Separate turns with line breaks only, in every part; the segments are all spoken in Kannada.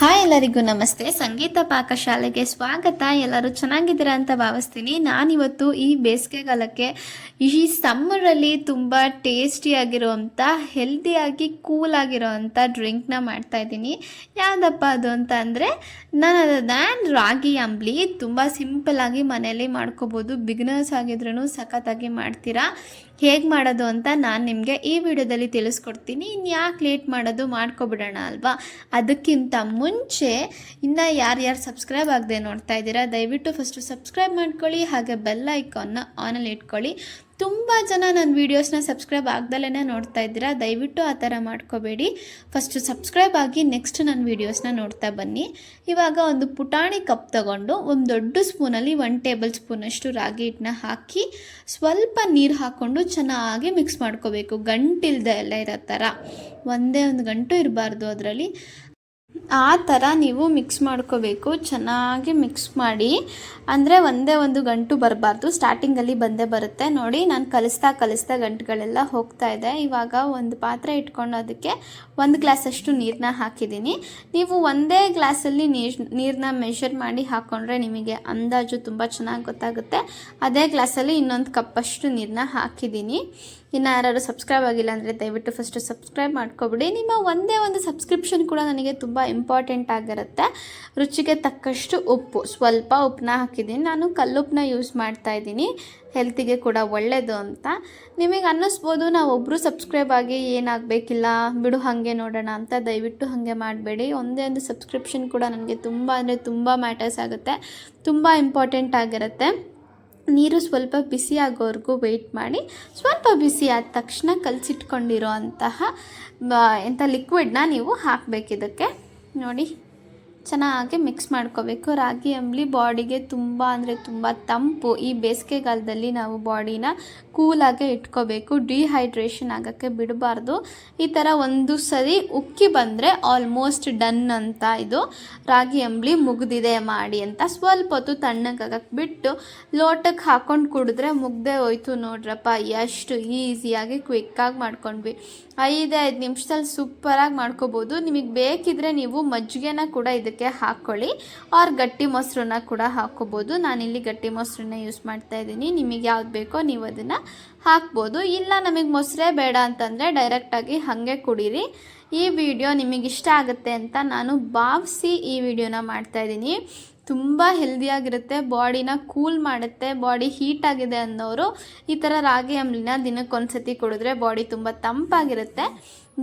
ಹಾಯ್ ಎಲ್ಲರಿಗೂ ನಮಸ್ತೆ. ಸಂಗೀತ ಪಾಕಶಾಲೆಗೆ ಸ್ವಾಗತ. ಎಲ್ಲರೂ ಚೆನ್ನಾಗಿದ್ದೀರಾ ಅಂತ ಭಾವಿಸ್ತೀನಿ. ನಾನಿವತ್ತು ಈ ಬೇಸಿಗೆಗಾಲಕ್ಕೆ ಈ ಸಮ್ಮರಲ್ಲಿ ತುಂಬ ಟೇಸ್ಟಿಯಾಗಿರೋವಂಥ ಹೆಲ್ದಿಯಾಗಿ ಕೂಲಾಗಿರೋವಂಥ ಡ್ರಿಂಕ್ನ ಮಾಡ್ತಾ ಇದ್ದೀನಿ. ಯಾವುದಪ್ಪ ಅದು ಅಂತ ಅಂದರೆ, ನಾನು ಅದನ್ನು ರಾಗಿ ಅಂಬ್ಲಿ ತುಂಬ ಸಿಂಪಲ್ಲಾಗಿ ಮನೆಯಲ್ಲಿ ಮಾಡ್ಕೋಬೋದು. ಬಿಗ್ನರ್ಸ್ ಆಗಿದ್ರೂ ಸಖತ್ತಾಗಿ ಮಾಡ್ತೀರಾ. ಹೇಗೆ ಮಾಡೋದು ಅಂತ ನಾನು ನಿಮಗೆ ಈ ವಿಡಿಯೋದಲ್ಲಿ ತಿಳಿಸ್ಕೊಡ್ತೀನಿ. ಇನ್ನು ಯಾಕೆ ಲೇಟ್ ಮಾಡೋದು ಮಾಡ್ಕೊಬಿಡೋಣ ಅಲ್ವಾ? ಅದಕ್ಕಿಂತ ಮುಂಚೆ ಇನ್ನು ಯಾರ್ಯಾರು ಸಬ್ಸ್ಕ್ರೈಬ್ ಆಗದೆ ನೋಡ್ತಾ ಇದ್ದೀರಾ, ದಯವಿಟ್ಟು ಫಸ್ಟು ಸಬ್ಸ್ಕ್ರೈಬ್ ಮಾಡ್ಕೊಳ್ಳಿ, ಹಾಗೆ ಬೆಲ್ ಐಕಾನ್ನ ಆನಲ್ಲಿ ಇಟ್ಕೊಳ್ಳಿ. ತುಂಬ ಜನ ನನ್ನ ವೀಡಿಯೋಸ್ನ ಸಬ್ಸ್ಕ್ರೈಬ್ ಆಗ್ದಲೇ ನೋಡ್ತಾ ಇದ್ದೀರಾ, ದಯವಿಟ್ಟು ಆ ಥರ ಮಾಡ್ಕೋಬೇಡಿ. ಫಸ್ಟು ಸಬ್ಸ್ಕ್ರೈಬ್ ಆಗಿ ನೆಕ್ಸ್ಟ್ ನನ್ನ ವೀಡಿಯೋಸ್ನ ನೋಡ್ತಾ ಬನ್ನಿ. ಇವಾಗ ಒಂದು ಪುಟಾಣಿ ಕಪ್ ತಗೊಂಡು ಒಂದು ದೊಡ್ಡ ಸ್ಪೂನಲ್ಲಿ ಒನ್ ಟೇಬಲ್ ಸ್ಪೂನಷ್ಟು ರಾಗಿ ಹಿಟ್ಟನ್ನ ಹಾಕಿ ಸ್ವಲ್ಪ ನೀರು ಹಾಕ್ಕೊಂಡು ಚೆನ್ನಾಗಿ ಮಿಕ್ಸ್ ಮಾಡ್ಕೋಬೇಕು. ಗಂಟಿಲ್ದೆ ಎಲ್ಲ ಇರೋ ಥರ. ಒಂದೇ ಒಂದು ಗಂಟು ಇರಬಾರ್ದು ಅದರಲ್ಲಿ. ಆ ಥರ ನೀವು ಮಿಕ್ಸ್ ಮಾಡ್ಕೋಬೇಕು. ಚೆನ್ನಾಗಿ ಮಿಕ್ಸ್ ಮಾಡಿ. ಅಂದರೆ ಒಂದೇ ಒಂದು ಗಂಟು ಬರಬಾರ್ದು. ಸ್ಟಾರ್ಟಿಂಗಲ್ಲಿ ಬಂದೇ ಬರುತ್ತೆ. ನೋಡಿ, ನಾನು ಕಲಿಸ್ತಾ ಕಲಿಸ್ತಾ ಗಂಟುಗಳೆಲ್ಲ ಹೋಗ್ತಾ ಇದೆ. ಇವಾಗ ಒಂದು ಪಾತ್ರೆ ಇಟ್ಕೊಂಡು ಅದಕ್ಕೆ ಒಂದು ಗ್ಲಾಸಷ್ಟು ನೀರನ್ನ ಹಾಕಿದ್ದೀನಿ. ನೀವು ಒಂದೇ ಗ್ಲಾಸಲ್ಲಿ ನೀರು ನೀರನ್ನ ಮೆಷರ್ ಮಾಡಿ ಹಾಕ್ಕೊಂಡ್ರೆ ನಿಮಗೆ ಅಂದಾಜು ತುಂಬ ಚೆನ್ನಾಗಿ ಗೊತ್ತಾಗುತ್ತೆ. ಅದೇ ಗ್ಲಾಸಲ್ಲಿ ಇನ್ನೊಂದು ಕಪ್ಪಷ್ಟು ನೀರನ್ನ ಹಾಕಿದ್ದೀನಿ. ಇನ್ನು ಯಾರು ಸಬ್ಸ್ಕ್ರೈಬ್ ಆಗಿಲ್ಲ ಅಂದರೆ ದಯವಿಟ್ಟು ಫಸ್ಟು ಸಬ್ಸ್ಕ್ರೈಬ್ ಮಾಡ್ಕೊಬಿಡಿ. ನಿಮ್ಮ ಒಂದೇ ಒಂದು ಸಬ್ಸ್ಕ್ರಿಪ್ಷನ್ ಕೂಡ ನನಗೆ ತುಂಬ ಇಂಪಾರ್ಟೆಂಟ್ ಆಗಿರುತ್ತೆ. ರುಚಿಗೆ ತಕ್ಕಷ್ಟು ಉಪ್ಪು. ಸ್ವಲ್ಪ ಉಪ್ಪನ್ನ ಹಾಕಿದ್ದೀನಿ. ನಾನು ಕಲ್ಲುಪ್ಪನ್ನ ಯೂಸ್ ಮಾಡ್ತಾ ಇದ್ದೀನಿ. ಹೆಲ್ತಿಗೆ ಕೂಡ ಒಳ್ಳೆಯದು ಅಂತ. ನಿಮಗೆ ಅನ್ನಿಸ್ಬೋದು ನಾವು ಒಬ್ಬರು ಸಬ್ಸ್ಕ್ರೈಬ್ ಆಗಿ ಏನಾಗಬೇಕಿಲ್ಲ, ಬಿಡು ಹಾಗೆ ನೋಡೋಣ ಅಂತ ದಯವಿಟ್ಟು ಹಾಗೆ ಮಾಡಬೇಡಿ. ಒಂದೇ ಒಂದು ಸಬ್ಸ್ಕ್ರಿಪ್ಷನ್ ಕೂಡ ನನಗೆ ತುಂಬ ಅಂದರೆ ತುಂಬ ಮ್ಯಾಟರ್ಸ್ ಆಗುತ್ತೆ. ತುಂಬ ಇಂಪಾರ್ಟೆಂಟ್ ಆಗಿರುತ್ತೆ. ನೀರು ಸ್ವಲ್ಪ ಬಿಸಿ ಆಗೋವರೆಗೂ ವೆಯ್ಟ್ ಮಾಡಿ. ಸ್ವಲ್ಪ ಬಿಸಿ ಆದ ತಕ್ಷಣ ಕಲಸಿಟ್ಕೊಂಡಿರೋ ಅಂತಹ ಎಂಥ ಲಿಕ್ವಿಡ್ನ ನೀವು ಹಾಕಬೇಕು ಇದಕ್ಕೆ ನೋಡಿ. ಚೆನ್ನಾಗಿ ಮಿಕ್ಸ್ ಮಾಡ್ಕೋಬೇಕು. ರಾಗಿ, ಅಂಬಲಿ ಬಾಡಿಗೆ ತುಂಬ ಅಂದರೆ ತುಂಬ ತಂಪು. ಈ ಬೇಸಿಗೆಗಾಲದಲ್ಲಿ ನಾವು ಬಾಡಿನ ಕೂಲಾಗೆ ಇಟ್ಕೋಬೇಕು. ಡಿಹೈಡ್ರೇಷನ್ ಆಗೋಕ್ಕೆ ಬಿಡಬಾರ್ದು. ಈ ಥರ ಒಂದು ಸರಿ ಉಕ್ಕಿ ಬಂದರೆ ಆಲ್ಮೋಸ್ಟ್ ಡನ್ ಅಂತ ಇದು. ರಾಗಿ, ಅಂಬಲಿ ಮುಗ್ದಿದೆ ಮಾಡಿ ಅಂತ ಸ್ವಲ್ಪ ಹೊತ್ತು ತಣ್ಣಗಾಗಕ್ಕೆ ಬಿಟ್ಟು ಲೋಟಕ್ಕೆ ಹಾಕೊಂಡು ಕುಡಿದ್ರೆ ಮುಗ್ದೆ ಹೋಯ್ತು ನೋಡ್ರಪ್ಪ. ಎಷ್ಟು ಈಸಿಯಾಗಿ ಕ್ವಿಕ್ಕಾಗಿ ಮಾಡ್ಕೊಂಡ್ವಿ. ಐದು ಐದು ನಿಮಿಷದಲ್ಲಿ ಸೂಪರಾಗಿ ಮಾಡ್ಕೋಬೋದು. ನಿಮಗೆ ಬೇಕಿದ್ರೆ ನೀವು ಮಜ್ಜಿಗೆನ ಕೂಡ ಇದಕ್ಕೆ ಹಾಕ್ಕೊಳ್ಳಿ ಆರ್ ಗಟ್ಟಿ ಮೊಸರನ್ನ ಕೂಡ ಹಾಕ್ಕೋಬೋದು ನಾನಿಲ್ಲಿ ಗಟ್ಟಿ ಮೊಸರನ್ನ ಯೂಸ್ ಮಾಡ್ತಾ ಇದ್ದೀನಿ. ನಿಮಗೆ ಯಾವ್ದು ಬೇಕೋ ನೀವು ಅದನ್ನು ಹಾಕ್ಬೋದು. ಇಲ್ಲ, ನಮಗೆ ಮೊಸರೇ ಬೇಡ ಅಂತಂದರೆ ಡೈರೆಕ್ಟಾಗಿ ಹಾಗೆ ಕುಡೀರಿ. ಈ ವಿಡಿಯೋ ನಿಮಗೆ ಇಷ್ಟ ಆಗುತ್ತೆ ಅಂತ ನಾನು ಭಾವಿಸಿ ಈ ವಿಡಿಯೋನ ಮಾಡ್ತಾಯಿದ್ದೀನಿ ತುಂಬ ಹೆಲ್ದಿಯಾಗಿರುತ್ತೆ, ಬಾಡಿನ ಕೂಲ್ ಮಾಡುತ್ತೆ, ಬಾಡಿ ಹೀಟ್ ಆಗಿದೆ ಅನ್ನೋರು ಈ ಥರ ರಾಗಿ ಅಂಬ್ಲಿನ ದಿನಕ್ಕೊಂದ್ಸತಿ ಕುಡಿದ್ರೆ ಬಾಡಿ ತುಂಬ ತಂಪಾಗಿರುತ್ತೆ.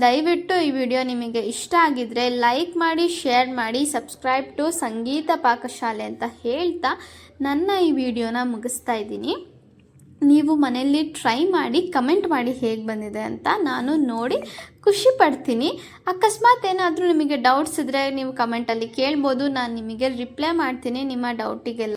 ದಯವಿಟ್ಟು ಈ ವಿಡಿಯೋ ನಿಮಗೆ ಇಷ್ಟ ಆಗಿದ್ರೆ ಲೈಕ್ ಮಾಡಿ, ಶೇರ್ ಮಾಡಿ, ಸಬ್ಸ್ಕ್ರೈಬ್ ಟು ಸಂಗೀತ ಪಾಕಶಾಲೆ ಅಂತ ಹೇಳ್ತಾ ನನ್ನ ಈ ವಿಡಿಯೋನ ಮುಗಿಸ್ತಾ ಇದ್ದೀನಿ. ನೀವು ಮನೆಯಲ್ಲಿ ಟ್ರೈ ಮಾಡಿ ಕಮೆಂಟ್ ಮಾಡಿ ಹೇಗೆ ಬಂದಿದೆ ಅಂತ ನಾನು ನೋಡಿ ಖುಷಿ ಪಡ್ತೀನಿ. ಅಕಸ್ಮಾತ್ ಏನಾದರೂ ನಿಮಗೆ ಡೌಟ್ಸ್ ಇದ್ದರೆ ನೀವು ಕಮೆಂಟಲ್ಲಿ ಕೇಳ್ಬೋದು, ನಾನು ನಿಮಗೆ ರಿಪ್ಲೈ ಮಾಡ್ತೀನಿ ನಿಮ್ಮ ಡೌಟಿಗೆಲ್ಲ